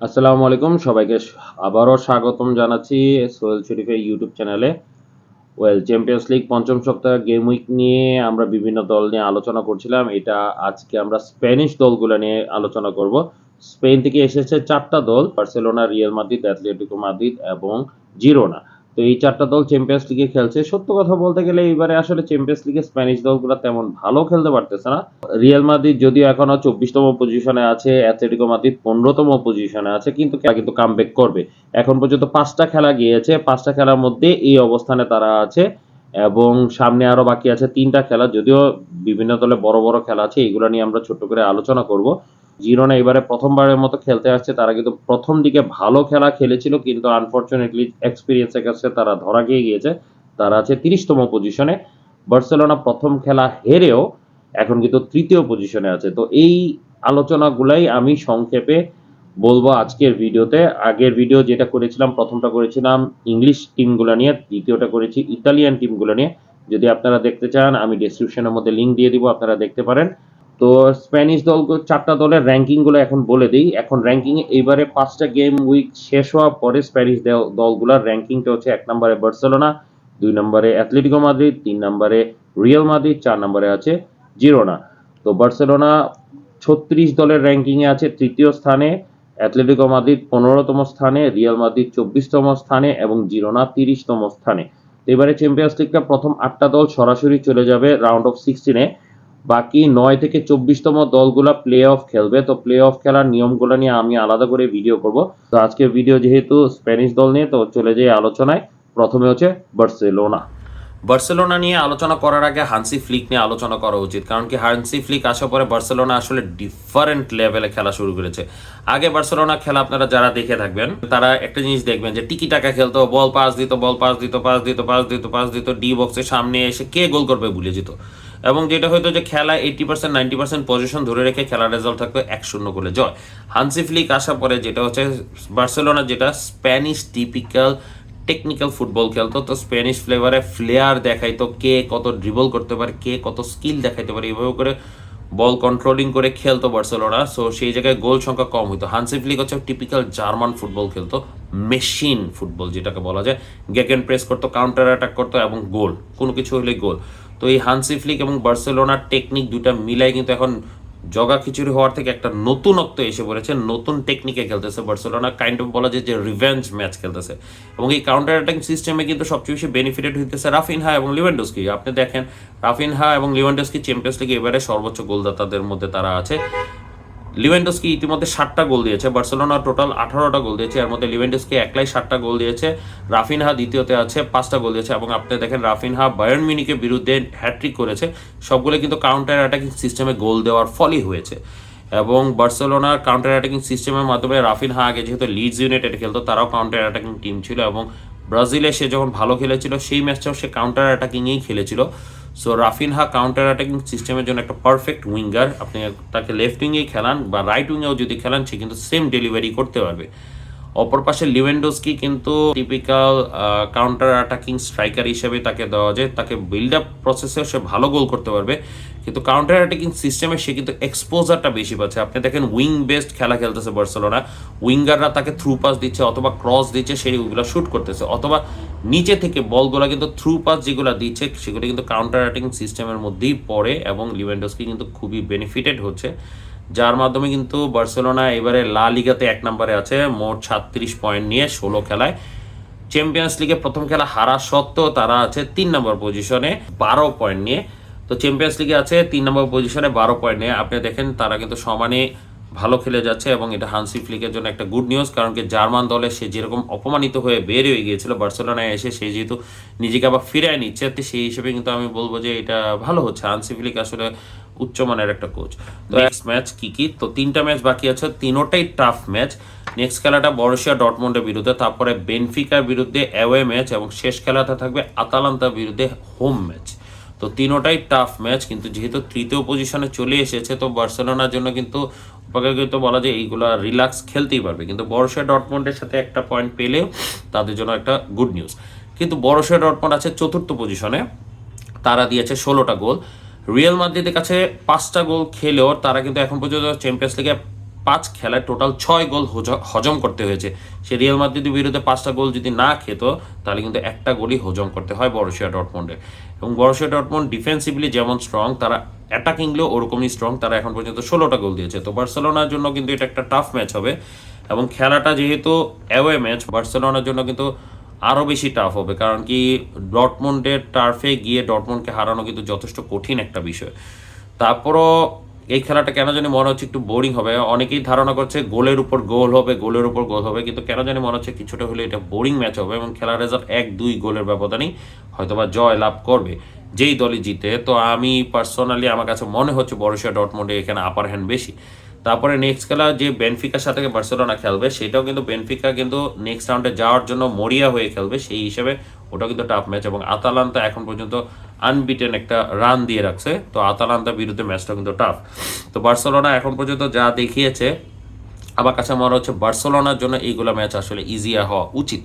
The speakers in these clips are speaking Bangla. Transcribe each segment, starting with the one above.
আসসালামু আলাইকুম, সবাইকে আবারও স্বাগতম জানাচ্ছি সোহেল শরীফের ইউটিউব চ্যানেলে ওয়েল চ্যাম্পিয়ন্স লিগ পঞ্চম সপ্তাহ গেম উইক নিয়ে আমরা বিভিন্ন দল নিয়ে আলোচনা করছিলাম। এটা আজকে আমরা স্প্যানিশ দলগুলো নিয়ে আলোচনা করব। স্পেন থেকে এসেছে চারটা দল Barcelona Real Madrid Atletico Madrid এবং জিরোনা তো এই চারটা দল চ্যাম্পিয়ন্স লিগে খেলছে। সত্য কথা বলতে গেলে এইবারে আসলে চ্যাম্পিয়ন্স লিগে স্প্যানিশ দলগুলো তেমন ভালো খেলতে পারতেছে না। রিয়াল মাদ্রিদ যদিও এখনও চব্বিশতম পজিশনে আছে অ্যাথলেটিকো মাদ্রিদ পনেরোতম পজিশনে আছে, কিন্তু কিন্তু কামব্যাক করবে। এখন পর্যন্ত পাঁচটা খেলা গিয়েছে। পাঁচটা খেলার মধ্যে এই অবস্থানে তারা আছে এবং সামনে আরও বাকি আছে তিনটা খেলা। যদিও বিভিন্ন দলে বড় বড় খেলা আছে, এগুলো নিয়ে আমরা ছোট্ট করে আলোচনা করব। জিরোনা এবারে প্রথমবারের মতো খেলতে আসছে। তারা কিন্তু প্রথম দিকে ভালো খেলা খেলেছিল, কিন্তু আনফরচুনেটলি এক্সপিরিয়েন্সের কাছে তারা ধরা গিয়ে গিয়েছে। তারা আছে তিরিশতম পজিশনে বার্সেলোনা প্রথম খেলা হেরেও এখন কিন্তু তৃতীয় পজিশনে আছে। তো এই আলোচনাগুলাই আমি সংক্ষেপে বলব আজকের ভিডিওতে। আগের ভিডিও যেটা করেছিলাম, প্রথমটা করেছিলাম ইংলিশ টিমগুলো নিয়ে, দ্বিতীয়টা করেছি ইতালিয়ান টিমগুলো নিয়ে। যদি আপনারা দেখতে চান, আমি ডিসক্রিপশনের মধ্যে লিংক দিয়ে দিব, আপনারা দেখতে পারেন। তো স্প্যানিশ দল চারটা দলের র্যাঙ্কিংগুলো এখন বলে দিই। এখন র্যাঙ্কিং এইবারে পাঁচটা গেম উইক শেষ হওয়ার পরে স্প্যানিশ দল- দলগুলোর র্যাঙ্কিংটা হচ্ছে এক নম্বরে বার্সেলোনা দুই নম্বরে অ্যাথলেটিকো মাদ্রিদ তিন নম্বরে রিয়াল মাদ্রিদ চার নম্বরে আছে জিরোনা তো বার্সেলোনা ছত্রিশ দলের র্যাঙ্কিংয়ে আছে তৃতীয় স্থানে অ্যাথলেটিকো মাদ্রিদ পনেরোতম স্থানে রিয়াল মাদ্রিদ চব্বিশতম স্থানে এবং জিরোনা তিরিশতম স্থানে। এবারে চ্যাম্পিয়ন্স লিগটা প্রথম আটটা দল সরাসরি চলে যাবে রাউন্ড অফ সিক্সটিনে বাকি নয় থেকে চব্বিশতম দলগুলা প্লে অফ খেলবে। তো প্লে অফ খেলার নিয়মগুলো নিয়ে আমি আলাদা করে ভিডিও করব। তো আজকের ভিডিও যেহেতু স্প্যানিশ দল নিয়ে, তো চলে যাই আলোচনায়। প্রথমে হচ্ছে বার্সেলোনা। বার্সেলোনা নিয়ে আলোচনা করার আগে হানসি ফ্লিক নিয়ে আলোচনা করা উচিত। কারণ কি হানসি ফ্লিক আসার পরে বার্সেলোনা আসলে ডিফারেন্ট লেভেলে খেলা শুরু করেছে। আগে বার্সেলোনা খেলা আপনারা যারা দেখে থাকবেন, তারা একটা জিনিস দেখবেন যে টিকি টাকা খেলতো বল পাস দিত বল পাস দিত পাস দিত পাস দিত পাস দিত ডি বক্সের সামনে এসে কে গোল করবে ভুলে যেত। এবং যেটা হয়তো যে খেলা eighty percent ninety percent possession ধরে রেখে খেলার রেজাল্ট থাকতো এক শূন্য গোলে জয়। হানসি ফ্লিক আসার পরে যেটা হচ্ছে বার্সেলোনা যেটা স্প্যানিশ টিপিক্যাল টেকনিক্যাল ফুটবল খেলতো, তো স্প্যানিশ ফ্লেভারে ফ্লেয়ার দেখাইতো কে কত ড্রিবল করতে পারে, কে কত স্কিল দেখাইতে পারে, এইভাবে করে বল কন্ট্রোলিং করে খেলতো বার্সেলোনা সো সেই জায়গায় গোল সংখ্যা কম হইতো। হানসি ফ্লিক হচ্ছে টিপিক্যাল জার্মান ফুটবল খেলতো মেশিন ফুটবল যেটাকে বলা যায়। গ্যাকেন প্রেস করতো কাউন্টার অ্যাটাক করতো এবং গোল, কোনো কিছু হলে গোল। তো এই হানসি ফ্লিক এবং বার্সেলোনার টেকনিক দুটা মিলাই কিন্তু এখন জগা খিচুড়ি হওয়ার থেকে একটা নতুনত্ব এসে পড়েছে, নতুন টেকনিকে খেলতেছে বার্সেলোনা কাইন্ড অফ বলা যায় যে রিভেঞ্জ ম্যাচ খেলতেছে। এবং এই কাউন্টার অ্যাটাকিং সিস্টেমে কিন্তু সবচেয়ে বেশি বেনিফিটেড হইতেছে রাফিনহা এবং লিভেন্ডোস্কি আপনি দেখেন, রাফিনহা এবং লিভেন্ডোস্কি চ্যাম্পিয়ন্স লিগে এবারে সর্বোচ্চ গোলদাতাদের মধ্যে তারা আছে। লিভেন্ডোস্কি ইতিমধ্যে ষাটটা গোল দিয়েছে। বার্সেলোনা টোটাল আঠারোটা গোল দিয়েছে। এর মধ্যে লিভেন্ডোস্কি একলাই ষাটটা গোল দিয়েছে। রাফিনহা দ্বিতীয়তে আছে, পাঁচটা গোল দিয়েছে। এবং আপনি দেখেন, রাফিনহা বায়ার্ন মিউনিকের বিরুদ্ধে হ্যাট্রিক করেছে। সবগুলো কিন্তু কাউন্টার অ্যাটাকিং সিস্টেমে গোল দেওয়ার ফলই হয়েছে। এবং বার্সেলোনার কাউন্টার অ্যাটাকিং সিস্টেমের মাধ্যমে রাফিনহা আগে যেহেতু লিডস ইউনাইটেড খেলতো, তারাও কাউন্টার অ্যাটাকিং টিম ছিল। এবং ব্রাজিলে সে যখন ভালো খেলেছিল, সেই ম্যাচটাও সে কাউন্টার অ্যাটাকিংয়েই খেলেছিল। সো রাফিনহা কাউন্টার অ্যাটাকিং সিস্টেমের জন্য একটা পারফেক্ট উইঙ্গার আপনি তাকে লেফট উইংয়েই খেলান বা রাইট উইংয়েও যদি খেলান, সে কিন্তু সেম ডেলিভারি করতে পারবে। অপর পাশে লিভেন্ডোস্কি কিন্তু টিপিক্যাল কাউন্টার অ্যাটাকিং স্ট্রাইকার হিসেবে তাকে দেওয়া যায়। তাকে বিল্ড আপ প্রসেসে সে ভালো গোল করতে পারবে। কিন্তু কাউন্টার অ্যাটাকিং সিস্টেমে সে কিন্তু এক্সপোজারটা বেশি পাচ্ছে। আপনি দেখেন উইং বেসড খেলা খেলতেছে বার্সেলোনা। উইঙ্গাররা তাকে থ্রু পাস দিচ্ছে অথবা ক্রস দিচ্ছে সেই সেইগুলো শুট করতেছে। অথবা নিচে থেকে বলগুলো কিন্তু থ্রু পাস যেগুলো দিচ্ছে, সেগুলো কিন্তু কাউন্টার অ্যাটাকিং সিস্টেমের মধ্যেই পড়ে এবং লিভেন্ডোস্কি কিন্তু খুবই বেনিফিটেড হচ্ছে। যার মাধ্যমে কিন্তু বার্সেলোনা এবারে লা লিগাতে এক নম্বরে আছে, মোট সাতত্রিশ পয়েন্ট নিয়ে ষোলো খেলায়। চ্যাম্পিয়ন্স লিগে প্রথম খেলা হারা সত্ত্বেও তারা আছে তিন নম্বর পজিশনে, বারো পয়েন্ট নিয়ে। তো চ্যাম্পিয়ন্স লিগে আছে তিন নম্বর পজিশনে, বারো পয়েন্ট নিয়ে। আপনি দেখেন, তারা কিন্তু সমানে ভালো খেলে যাচ্ছে এবং এটা হানসি ফ্লিকের জন্য একটা গুড নিউজ কারণ কি জার্মান দলে সে যেরকম অপমানিত হয়ে বের হয়ে গিয়েছিল, বার্সেলোনায় এসে সে যেহেতু নিজেকে আবার ফিরায় নিচ্ছে সেই হিসেবে কিন্তু আমি বলব যে এটা ভালো হচ্ছে। হানসি ফ্লিক আসলে উচ্চমানের একটা কোচ তো ম্যাচ কি কি? তো তিনটা ম্যাচ বাকি আছে, তিনোটাই টাফ ম্যাচ নেক্সট খেলাটা বরসিয়া ডটমন্ডের বিরুদ্ধে, তারপরে বেনফিকার বিরুদ্ধে অ্যাওয়ে ম্যাচ এবং শেষ খেলাটা থাকবে আতালান্তার বিরুদ্ধে হোম ম্যাচ তো তিনোটাই টাফ ম্যাচ কিন্তু যেহেতু তৃতীয় পজিশনে চলে এসেছে, তো বার্সেলোনার জন্য কিন্তু অপেক্ষাকৃত বলা যায় এইগুলা রিল্যাক্স খেলতেই পারবে। কিন্তু বরসিয়া ডটমন্ডের সাথে একটা পয়েন্ট পেলেও তাদের জন্য একটা গুড নিউজ কিন্তু বরসিয়া ডটমন্ড আছে চতুর্থ পজিশনে তারা দিয়েছে ষোলোটা গোল রিয়াল মাদ্রিদের কাছে পাঁচটা গোল খেলেও তারা কিন্তু এখন পর্যন্ত চ্যাম্পিয়ন্স লিগে পাঁচ খেলায় টোটাল ছয় গোল হজ- হজম করতে হয়েছে। সে রিয়াল মাদ্রিদের বিরুদ্ধে পাঁচটা গোল যদি না খেত, তাহলে কিন্তু একটা গোলই হজম করতে হয় বড়শিয়া ডটমন্ডে এবং বড়শিয়া ডটমন্ড ডিফেন্সিভলি যেমন স্ট্রং তারা অ্যাটাকিংলেও ওরকমই স্ট্রং তারা এখন পর্যন্ত ষোলোটা গোল দিয়েছে। তো বার্সেলোনার জন্য কিন্তু এটা একটা টাফ ম্যাচ হবে। এবং খেলাটা যেহেতু অ্যাওয়ে ম্যাচ বার্সেলোনার জন্য কিন্তু আরও বেশি টাফ হবে, কারণ কি ডটমন্ডের টার্ফে গিয়ে ডটমন্ডকে হারানো কিন্তু যথেষ্ট কঠিন একটা বিষয়। তারপরও এই খেলাটা কেন জানি মনে হচ্ছে একটু বোরিং হবে। অনেকেই ধারণা করছে গোলের উপর গোল হবে, গোলের উপর গোল হবে, কিন্তু কেন জানি মনে হচ্ছে কিছুটা হলে এটা বোরিং ম্যাচ হবে এবং খেলার রেজাল্ট এক দুই গোলের ব্যবধানেই হয়তোবা জয় লাভ করবে, যেই দলই জিতে। তো আমি পার্সোনালি আমার কাছে মনে হচ্ছে বড়সিয়া ডটমন্ডে এখানে আপার হ্যান্ড বেশি। তারপরে নেক্সট খেলা যে বেনফিকার সাথে বার্সেলোনা খেলবে, সেটাও কিন্তু বেনফিকা কিন্তু নেক্সট রাউন্ডে যাওয়ার জন্য মরিয়া হয়ে খেলবে। সেই হিসেবে ওটা কিন্তু টাফ ম্যাচ এবং আতালান্তা এখন পর্যন্ত আনবিটেন একটা রান দিয়ে রাখছে। তো আতালান্তার বিরুদ্ধে ম্যাচটা কিন্তু টাফ তো বার্সেলোনা এখন পর্যন্ত যা দেখিয়েছে আমার কাছে মনে হচ্ছে বার্সেলোনার জন্য এইগুলো ম্যাচ আসলে ইজিয়া হওয়া উচিত।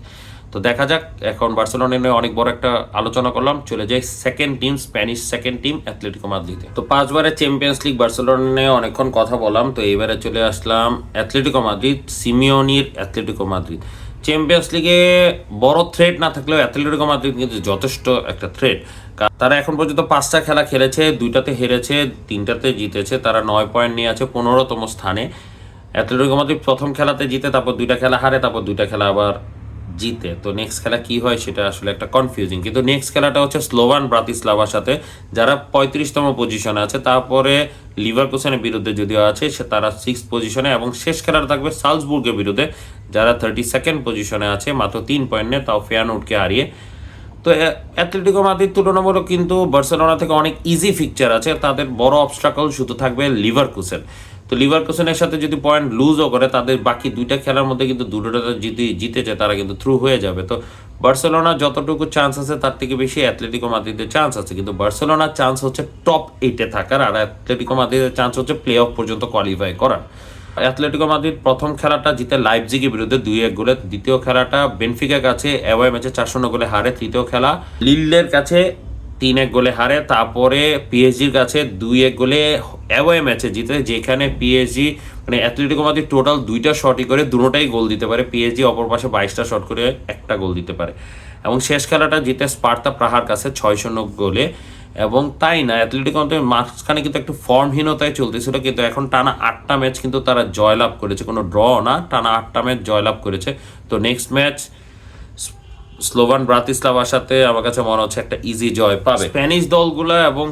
তো দেখা যাক, এখন বার্সেলোনা নিয়ে অনেক বড় একটা আলোচনা করলাম, চলে যাই second team Spanish second team Atletico মাদ্রিদে তো পাঁচবারের চ্যাম্পিয়ন্স লিগ বার্সেলোনা নিয়ে অনেকক্ষণ কথা বললাম, তো এইবারে চলে আসলাম অ্যাথলেটিকো মাদ্রিদ সিমিওনির অ্যাথলেটিকো মাদ্রিদ চ্যাম্পিয়ন্স লিগে বড় থ্রেট না থাকলেও অ্যাথলেটিকো মাদ্রিদ কিন্তু যথেষ্ট একটা থ্রেট তারা এখন পর্যন্ত পাঁচটা খেলা খেলেছে, দুইটাতে হেরেছে, তিনটাতে জিতেছে, তারা নয় পয়েন্ট নিয়ে আছে পনেরোতম স্থানে। অ্যাথলেটিকো মাদ্রিদ প্রথম খেলাতে জিতে, তারপর দুইটা খেলা হারে, তারপর দুইটা খেলা আবার জিতে। তো নেক্সট খেলা কি হয় সেটা আসলে একটা কনফিউজিং কিন্তু নেক্সট খেলাটা হচ্ছে স্লোভান ব্রাতিস্লাভার সাথে। যারা পঁয়ত্রিশতম পজিশনে আছে, তারপরে লিভারকুসেনের বিরুদ্ধে যদিও আছে, সে তারা সিক্স পজিশনে এবং শেষ খেলাটা থাকবে সালসবুর্গের বিরুদ্ধে। যারা থার্টি সেকেন্ড পজিশনে আছে, মাত্র তিন পয়েন্ট নিয়ে, তাও ফেয়ানুটকে হারিয়ে। তো অ্যাথলেটিকো মাদ্রিদ তুলনামূলক কিন্তু বার্সেলোনা থেকে অনেক ইজি ফিকচার আছে। তাদের বড় অবস্ট্রাকল শুধু থাকবে লিভারকুসেন তো লিভারকুসেনের সাথে যদি পয়েন্ট লুজও করে, তাদের বাকি দুইটা খেলার মধ্যে কিন্তু দুটোটা যদি জিতেছে, তারা কিন্তু থ্রু হয়ে যাবে। তো বার্সেলোনা যতটুকু চান্স আছে, তার থেকে বেশি অ্যাথলেটিকো মাদ্রিদের চান্স আছে। কিন্তু বার্সেলোনার চান্স হচ্ছে টপ এইটে থাকার, আর অ্যাথলেটিকো মাদ্রিদের চান্স হচ্ছে প্লে অফ পর্যন্ত কোয়ালিফাই করার। অ্যাথলেটিকো মাদ্রিদ প্রথম খেলাটা জিতে লাইপজিগের বিরুদ্ধে দুই এক গোলে, দ্বিতীয় খেলাটা বেনফিকার কাছে অ্যাওয়ে ম্যাচে চার শূন্য গোলে হারে। তৃতীয় খেলা লিল্লের কাছে তিন এক গোলে হারে, তারপরে পিএসজির কাছে দুই এক গোলে অ্যাওয়ে ম্যাচে জিতে, যেখানে পিএসজি মানে অ্যাথলেটিকো মাদ্রিদ টোটাল দুইটা শটই করে, দুটোটাই গোল দিতে পারে। পিএসজি অপর পাশে বাইশটা শট করে একটা গোল দিতে পারে। এবং শেষ খেলাটা জিতে স্পার্তা প্রাহার কাছে ছয় শূন্য গোলে। এবং তাই না অ্যাথলেটিকো মাদ্রিদ মাঝখানে কিন্তু একটু ফর্মহীনতায় চলতেছিল, কিন্তু এখন টানা আটটা ম্যাচ কিন্তু তারা জয়লাভ করেছে। কোনো ড্র না, টানা আটটা ম্যাচ জয়লাভ করেছে। তো নেক্সট ম্যাচ স্লোভান ব্রাতিস্লাভার সাথে আমার কাছে মনে হচ্ছে একটা ইজি জয় পাবে। স্প্যানিশ দলগুলো এবং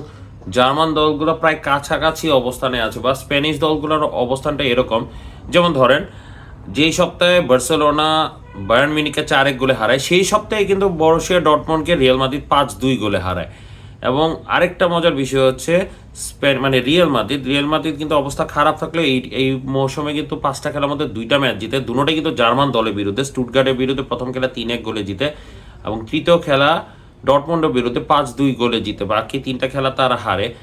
জার্মান দলগুলো প্রায় কাছাকাছি অবস্থানে আছে বা স্প্যানিশ দলগুলোর অবস্থানটা এরকম। যেমন ধরেন, যেই সপ্তাহে বার্সেলোনা বায়ার্ন মিনিকে চার এক গোলে হারায়, সেই সপ্তাহে কিন্তু বড়শিয়া ডটমন্ডকে রিয়াল মাদ্রিদ পাঁচ দুই গোলে হারায়। এবং আরেকটা মজার বিষয় হচ্ছে স্পেন মানে রিয়েল মাদ্রিদ। রিয়েল মাদ্রিদ কিন্তু অবস্থা খারাপ থাকলে এই এই মৌসুমে কিন্তু পাঁচটা খেলার মধ্যে দুইটা ম্যাচ জিতে। দুটোটাই কিন্তু জার্মান দলের বিরুদ্ধে। স্টুটগার্ডের বিরুদ্ধে প্রথম খেলা তিন এক গোলে জিতে এবং তৃতীয় খেলা ডটমন্ডের বিরুদ্ধে পাঁচ দুই গোলে জিতে। বাকি তিনটা খেলা তারা হারে।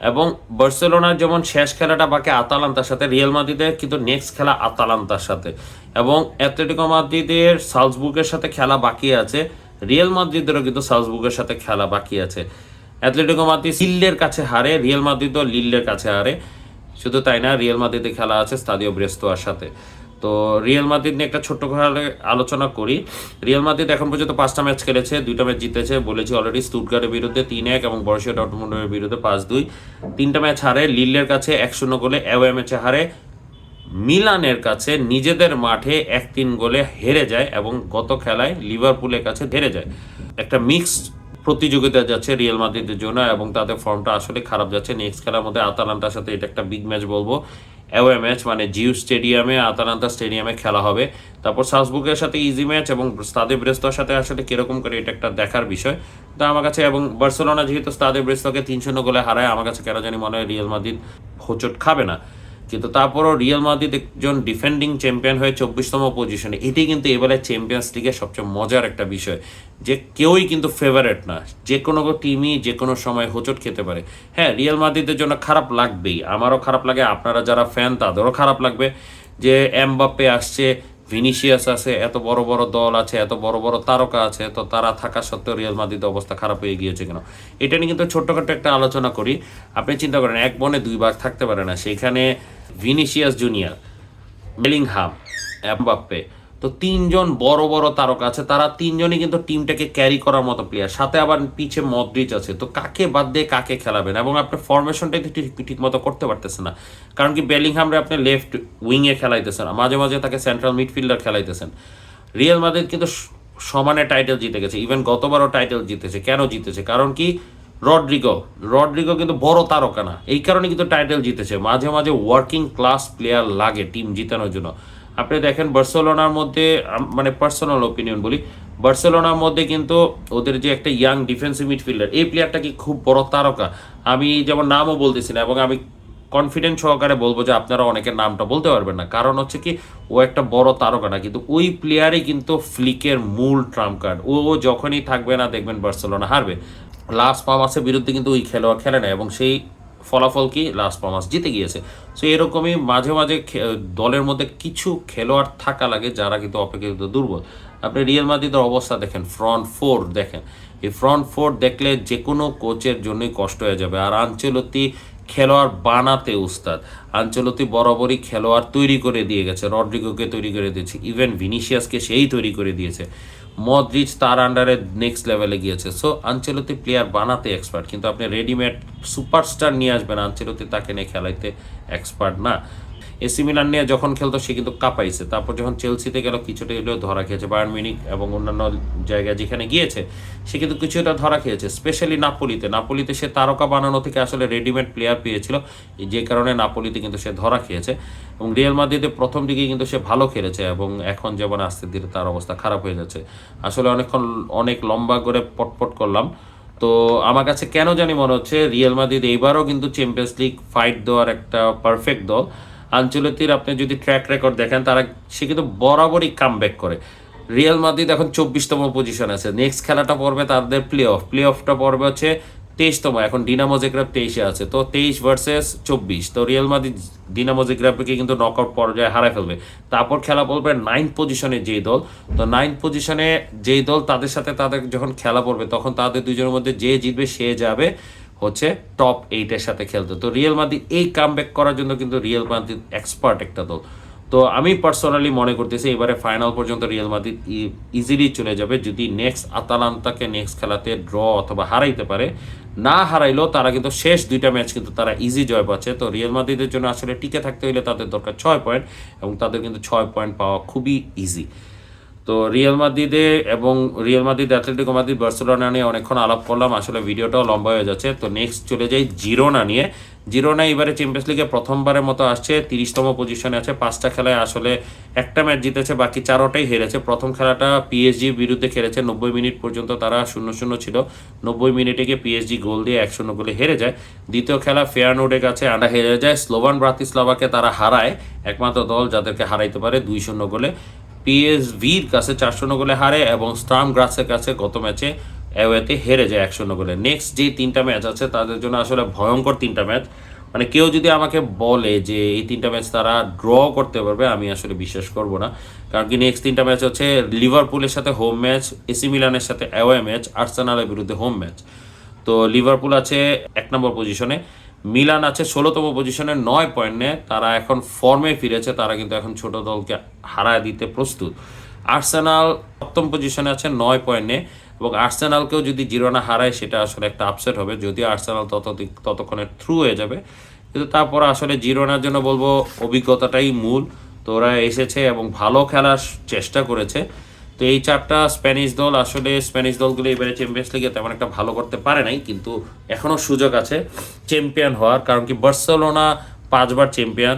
এবং বার্সেলোনার যেমন শেষ খেলাটা বাকি আতালান্তার সাথে, রিয়াল মাদ্রিদের কিন্তু নেক্সট খেলা আতালান্তার সাথে। এবং অ্যাথলেটিকো মাদ্রিদের সালসবুর্গের সাথে খেলা বাকি আছে। রিয়াল মাদ্রিদেরও কিন্তু সালসবুর্গের সাথে খেলা বাকি আছে। অ্যাথলেটিকো মাদ্রিদ লিল্লের কাছে হারে রিয়াল মাদ্রিদও লিল্লের কাছে হারে। শুধু তাই না রিয়াল মাদ্রিদে খেলা আছে স্তাদিও ব্রেস্তোয়ার সাথে। তো রিয়াল মাদ্রিদ নিয়ে একটা ছোট্ট করে আলোচনা করি। রিয়াল মাদ্রিদ এখন পর্যন্ত পাঁচটা ম্যাচ খেলেছে, দুইটা ম্যাচ জিতেছে, বলেছি অলরেডি স্টুটগার্ডের বিরুদ্ধে তিন এক এবং বর্ষিয়া ডটমুন্ডের বিরুদ্ধে পাঁচ দুই। তিনটা ম্যাচ হারে লিল্লের কাছে এক শূন্য গোলে অ্যাওয়ে ম্যাচে হারে। মিলানের কাছে নিজেদের মাঠে এক তিন গোলে হেরে যায় এবং গত খেলায় লিভারপুলের কাছে হেরে যায়। একটা মিক্সড প্রতিযোগিতা যাচ্ছে রিয়াল মাদ্রিদের জন্য এবং তাদের ফর্মটা আসলে খারাপ যাচ্ছে। নেক্সট খেলার মধ্যে আতালান্তার সাথে এটা একটা বিগ ম্যাচ বলব। অ্যাওয়ে ম্যাচ মানে জিউ স্টেডিয়ামে, আতালান্তা স্টেডিয়ামে খেলা হবে। তারপর সাসবুকের সাথে ইজি ম্যাচ এবং স্তাদে ব্রেস্তর সাথে আসলে কীরকম করে এটা একটা দেখার বিষয়। তো আমার কাছে এবং বার্সেলোনা যেহেতু স্তাদে ব্রেস্তকে তিন শূন্য গোলে হারায়, আমার কাছে কেন জানি মনে হয় রিয়াল মাদ্রিদ হোচট খাবে না। কিন্তু তারপরও রিয়াল মাদ্রিদ একজন ডিফেন্ডিং চ্যাম্পিয়ন হয়ে চব্বিশতম পজিশনে এটি কিন্তু এবারে চ্যাম্পিয়ন্স লিগের সবচেয়ে মজার একটা বিষয় যে কেউই কিন্তু ফেভারেট না। যে কোনো টিমই যে কোনো সময় হোচট খেতে পারে। হ্যাঁ রিয়াল মাদ্রিদের জন্য খারাপ লাগবেই। আমারও খারাপ লাগে, আপনারা যারা ফ্যান তাদেরও খারাপ লাগবে যে এমবাপ্পে আসছে ভিনিসিয়াস আছে, এত বড় বড় দল আছে, এত বড় বড় তারকা আছে, তো তারা থাকা সত্ত্বেও রিয়াল মাদ্রিদ অবস্থা খারাপ হয়ে গিয়েছে কেন? এটা নিয়ে কিন্তু ছোট্টখাটো একটা আলোচনা করি। আপনি চিন্তা করেন, এক বনে দুই ভাগ থাকতে পারে না। সেখানে ভিনিসিয়াস জুনিয়র, বেলিংহাম, এমবাপ্পে তো তিনজন বড় বড় তারকা আছে, তারা তিনজনই কিন্তু টিমটাকে ক্যারি করার মতো প্লেয়ার সাথে আবার পিছে মদ্রিচ আছে, তো কাকে বাদ দিয়ে কাকে খেলাবেন? এবং আপনার ফরমেশনটাই ঠিক ঠিক মতো করতে পারতেছে না। কারণ কি বেলিংহামরে আপনি লেফট উইংয়ে খেলাইতেছেন মাঝে মাঝে তাকে সেন্ট্রাল মিডফিল্ডার খেলাইতেছেন। রিয়েল মাদ্রিদ কিন্তু সমানে টাইটেল জিতে গেছে ইভেন গতবারও টাইটেল জিতেছে। কেন জিতেছে? কারণ কি রড্রিগো রড্রিগো কিন্তু বড় তারকা না। এই কারণে কিন্তু টাইটেল জিতেছে। মাঝে মাঝে ওয়ার্কিং ক্লাস প্লেয়ার লাগে টিম জিতানোর জন্য। আপনি দেখেন বার্সেলোনার মধ্যে মানে পার্সোনাল ওপিনিয়ন বলি, বার্সেলোনার মধ্যে কিন্তু ওদের যে একটা ইয়াং ডিফেন্সিভ মিডফিল্ডার এই প্লেয়ারটা কি খুব বড় তারকা? আমি যেমন নামও বলতেছি না এবং আমি কনফিডেন্ট সহকারে বলব যে আপনারা অনেকের নামটা বলতে পারবেন না। কারণ হচ্ছে কি, ও একটা বড় তারকা না, কিন্তু ওই প্লেয়ারই কিন্তু ফ্লিকের মূল ট্রাম্প কার্ড ও যখনই থাকবে না দেখবেন বার্সেলোনা হারবে। লাস্ট পামাসের বিরুদ্ধে কিন্তু ওই খেলোয়াড় খেলে না এবং সেই ফলাফল কি? লাস্ট পামাস জিতে গিয়েছে। সো এরকমই মাঝে মাঝে দলের মধ্যে কিছু খেলোয়াড় থাকা লাগে যারা কিন্তু অপেক্ষাকৃত দুর্বল। আপনি রিয়েল মাদ্রিদের অবস্থা দেখেন ফ্রন্ট ফোর দেখেন। এই ফ্রন্ট ফোর দেখলে যে কোনো কোচের জন্যই কষ্ট হয়ে যাবে। আর আঞ্চলতি খেলোয়াড় বানাতে উস্তাদ। আঞ্চলতি বরাবরই খেলোয়াড় তৈরি করে দিয়ে গেছে। রড্রিগোকে তৈরি করে দিয়েছে। ইভেন ভিনিসিয়াসকে সেই তৈরি করে দিয়েছে। মদ্রিচ তার আন্ডারে নেক্সট লেভেলে গিয়েছে। সো আঞ্চলতি প্লেয়ার বানাতে এক্সপার্ট কিন্তু আপনি রেডিমেড সুপারস্টার নিয়ে আসবেন আঞ্চলতি তাকে নিয়ে খেলাইতে এক্সপার্ট না। এসি মিলান নিয়ে যখন খেলতো, সে কিন্তু কাঁপাইছে। তারপর যখন চেলসিতে গেল, কিছুটা এলেও ধরা খেয়েছে। বায়ার্ন মিউনিক এবং অন্যান্য জায়গায় যেখানে গিয়েছে, সে কিন্তু কিছুটা ধরা খেয়েছে। স্পেশালি নাপোলিতে। নাপোলিতে সে তারকা বানানো থেকে আসলে রেডিমেড প্লেয়ার পেয়েছিল। যে কারণে নাপোলিতে কিন্তু সে ধরা খেয়েছে। এবং রিয়াল মাদ্রিদে প্রথম দিকে কিন্তু সে ভালো খেলেছে এবং এখন যেমন আস্তে ধীরে তার অবস্থা খারাপ হয়ে যাচ্ছে। আসলে অনেকক্ষণ অনেক লম্বা করে পটপট করলাম। তো আমার কাছে কেন জানি মনে হচ্ছে, রিয়াল মাদ্রিদ এইবারও কিন্তু চ্যাম্পিয়ন্স লিগ ফাইট দেওয়ার একটা পারফেক্ট দল। আঞ্চলিতির আপনি যদি ট্র্যাক রেকর্ড দেখেন, তারা সে কিন্তু বরাবরই কাম করে। রিয়াল মাদ্রিদ এখন চব্বিশতম পজিশন আছে। নেক্সট খেলাটা পড়বে তাদের প্লে অফ প্লে অফটা পড়বে হচ্ছে তেইশতম। এখন ডিনামো জেগ্রাফ তেইশে আছে। তো তেইশ ভার্সেস চব্বিশ। তো রিয়াল মাদ্রিদ ডিনামো জেগ্রাফকে কিন্তু নকআউট পর্যায়ে হারায় ফেলবে। তারপর খেলা পড়বে নাইন পজিশনে যেই দল। তো নাইন পজিশনে যেই দল তাদের সাথে তাদের যখন খেলা পড়বে, তখন তাদের দুজনের মধ্যে যে জিতবে সে যাবে। হচ্ছে টপ এইটের সাথে খেলতো। তো রিয়েল মাদ্রিদ এই কাম করার জন্য কিন্তু রিয়েল মাদ্রিদ এক্সপার্ট একটা দল। তো আমি পার্সোনালি মনে করতেছি এবারে ফাইনাল পর্যন্ত রিয়েল মাদ্রিদ ইজিলি চলে যাবে। যদি নেক্সট আতালান্তাকে নেক্সট খেলাতে ড্র অথবা হারাইতে পারে, না হারাইলেও তারা কিন্তু শেষ দুইটা ম্যাচ কিন্তু তারা ইজি জয় পাচ্ছে। তো রিয়েল মাদ্রিদের জন্য আসলে টিকে থাকতে হলে তাদের দরকার ছয় পয়েন্ট এবং তাদের কিন্তু ছয় পয়েন্ট পাওয়া খুবই ইজি তো রিয়েল মাদ্রিদে এবং Real Madrid Atletico Madrid Barcelona নিয়ে অনেকক্ষণ আলাপ করলাম। আসলে ভিডিওটাও লম্বা হয়ে যাচ্ছে। তো নেক্সট চলে যাই জিরোনা নিয়ে। জিরোনা এবারে চ্যাম্পিয়ন্স লিগে প্রথমবারের মতো আসছে। তিরিশতম পজিশনে আছে। পাঁচটা খেলায় আসলে একটা ম্যাচ জিতেছে, বাকি চারোটাই হেরেছে। প্রথম খেলাটা পিএসজির বিরুদ্ধে খেলেছে। নব্বই মিনিট পর্যন্ত তারা শূন্য শূন্য ছিল। নব্বই মিনিটে গিয়ে পিএসজি গোল দিয়ে এক শূন্য গোলে হেরে যায়। দ্বিতীয় খেলা ফেয়ারনোডের কাছে আন্ডা হেরে যায়। স্লোভান ব্রাতিস্লাভাকে তারা হারায়। একমাত্র দল যাদেরকে হারাইতে পারে, দুই শূন্য গোলে। পিএসভির কাছে চার শূন্য গোলে হারে এবং স্টাম গ্রাসের কাছে গত ম্যাচে অ্যাওয়েতে হেরে যায় এক শূন্য গোলে নেক্সট যে তিনটা ম্যাচ আছে, তাদের জন্য আসলে ভয়ঙ্কর তিনটা ম্যাচ। মানে কেউ যদি আমাকে বলে যে এই তিনটা ম্যাচ তারা ড্র করতে পারবে, আমি আসলে বিশ্বাস করব না। কারণ কি নেক্সট তিনটা ম্যাচ হচ্ছে লিভারপুলের সাথে হোম ম্যাচ এসি মিলানের সাথে অ্যাওয়ে ম্যাচ আর্সেনালের বিরুদ্ধে হোম ম্যাচ তো লিভারপুল আছে এক নম্বর পজিশনে মিলান আছে ষোলোতম পজিশনে নয় পয়েন্ট তারা এখন ফর্মে ফিরেছে, তারা কিন্তু এখন ছোট দলকে হারায় দিতে প্রস্তুত। আর্সেনাল সপ্তম পজিশনে আছে, নয় পয়েন্ট এবং আর্সেনালকেও যদি জিরোনা হারায়, সেটা আসলে একটা আপসেট হবে। যদিও আর্সেনাল তত ততক্ষণে থ্রু হয়ে যাবে। কিন্তু তারপর আসলে জিরোনার জন্য বলব, অভিজ্ঞতাটাই মূল। তো ওরা এসেছে এবং ভালো খেলার চেষ্টা করেছে। তো এই চারটা স্প্যানিশ দল আসলে স্প্যানিশ দলগুলো এবারে চ্যাম্পিয়ন্স লিগে তেমন একটা ভালো করতে পারে নাই, কিন্তু এখনও সুযোগ আছে চ্যাম্পিয়ন হওয়ার, কারণ কি বার্সেলোনা পাঁচবার চ্যাম্পিয়ন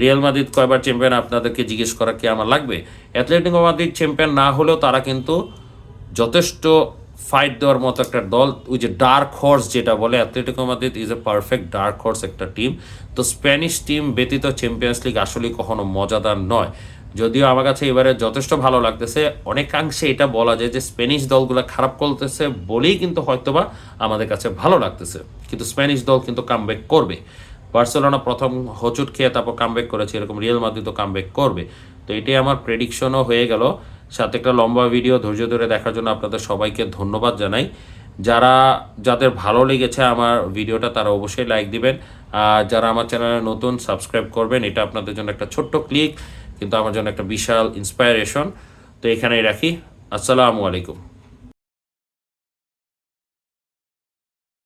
রিয়াল মাদ্রিদ কয়বার চ্যাম্পিয়ন আপনাদেরকে জিজ্ঞেস করা কি আমার লাগবে? অ্যাথলেটিকো মাদ্রিদ চ্যাম্পিয়ন না হলেও তারা কিন্তু যথেষ্ট ফাইট দেওয়ার মতো একটা দল, ওই যে ডার্ক হর্স যেটা বলে Atletico Madrid is a perfect dark horse একটা টিম তো স্প্যানিশ টিম ব্যতীত চ্যাম্পিয়ন্স লিগ আসলে কখনো মজাদার নয়। যদিও আমার কাছে এবারে যথেষ্ট ভালো লাগতেছে। অনেকাংশে এটা বলা যায় যে স্প্যানিশ দলগুলো খারাপ করতেছে বলেই কিন্তু হয়তোবা আমাদের কাছে ভালো লাগতেছে। কিন্তু স্প্যানিশ দল কিন্তু কামব্যাক করবে। বার্সেলোনা প্রথম হোচুট খেয়ে তারপর কামব্যাক করেছে, এরকম রিয়েল মাদ্রিদও কামব্যাক করবে। তো এটাই আমার প্রেডিকশনও হয়ে গেল। সাথে একটা লম্বা ভিডিও ধৈর্য ধরে দেখার জন্য আপনাদের সবাইকে ধন্যবাদ জানাই। যারা, যাদের ভালো লেগেছে আমার ভিডিওটা তারা অবশ্যই লাইক দিবেন। আর যারা আমার চ্যানেলে নতুন সাবস্ক্রাইব করবেন, এটা আপনাদের জন্য একটা ছোট্ট ক্লিক কিন্তু আমার জন্য একটা বিশাল ইন্সপায়ারেশন তো এখানেই রাখি। আসসালামু আলাইকুম।